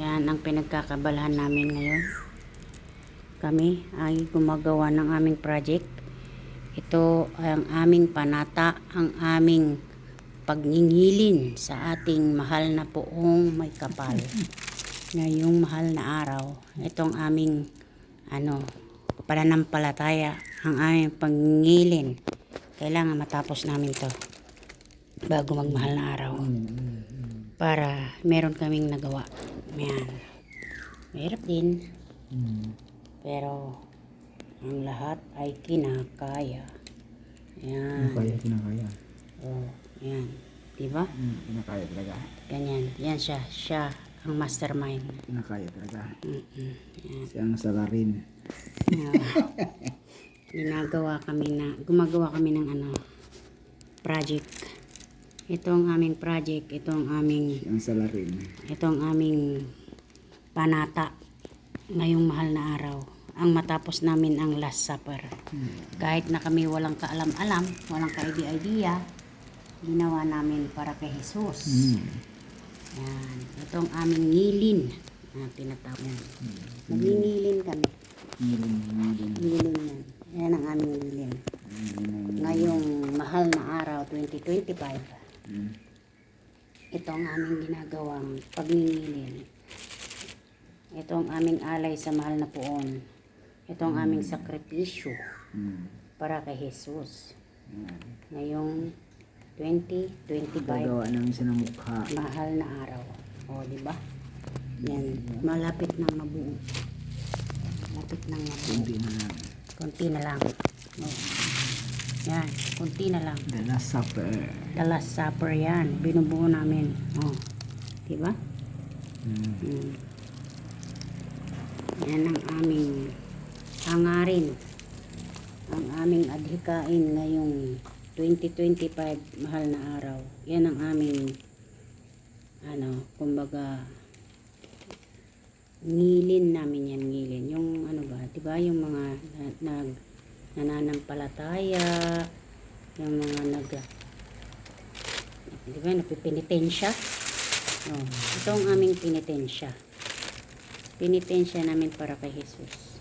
Yan ang pinagkakabalahan namin ngayon. Kami ay gumagawa ng aming project. Ito ang aming panata, ang aming pagngingilin sa ating mahal na poong may kapal. Ngayong mahal na araw, itong aming ano, pananampalataya, ang aming pangingilin. Kailangan matapos namin to bago magmahal na araw para meron kaming nagawa. Yan. Mahirap din. Pero ang lahat ay kinakaya. Yan. Kinakaya, kinakaya. Oh, yan. Diba? Hmm, kinakaya talaga. Ganyan. Yan siya. Siya ang mastermind. Kinakaya talaga. Mm-mm. Yan. Siyang salarin. Ginagawa kami na, gumagawa kami ng ano, project. Ito ang aming project, ito ang aming, Siyang salarin. ito ang aming panata ngayong mahal na araw. Ang matapos namin ang Last Supper. Kahit na kami walang kaalam-alam, walang ka-idea, ginawa namin para kay Jesus. Hmm. Yan. Ito ang aming ngilin na tinatawag. Yan. Nagingilin kami. Ngilin, ngilin. Ngilin yan. Yan ang aming ngilin. Ngilin. Ngayong mahal na araw, 2025, Hmm. ito ang aming ginagawang pagngingilin. Ito ang aming alay sa mahal na poon. Ito ang aming sakripisyo Hmm. para kay Jesus. Yan. Ngayong 2025, Gagawa ng isang mukha. mahal na araw. O, di ba? Yan, malapit nang mabuo. Malapit nang mabuo. Hindi na lang. Konti na lang. O. Yan, konti na lang. The Last Supper. The Last Supper yan. Binubuo namin. Oh. Diba? Hmm. Mm. Yan ang aming hangarin. Ang aming adhikain ngayong 2025 mahal na araw. Yan ang aming ano, kumbaga ngilin namin yan, ngilin. Yung ano ba, 'di ba yung mga na- nag nananampalataya, yung mga nag di ba, napipinitensya. Oh, ito ang aming pinitensya. Pinitensya namin para kay Jesus.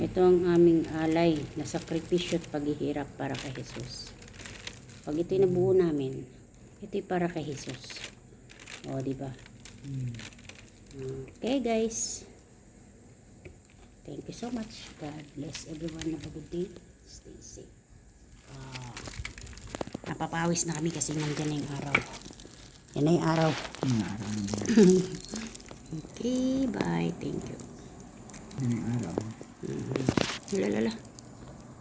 Ito ang aming alay na sakripisyo at paghihirap para kay Jesus. Pag ito'y nabuo namin, ito'y para kay Jesus. O, di ba? Hmm. Okay, guys. Thank you so much. God bless everyone. Have a good day. Stay safe. Ah, napapawis na kami kasi nandyan na yung araw. Yan na yung araw. Okay, bye. Thank you. Yan ang araw. Mm. Lalala.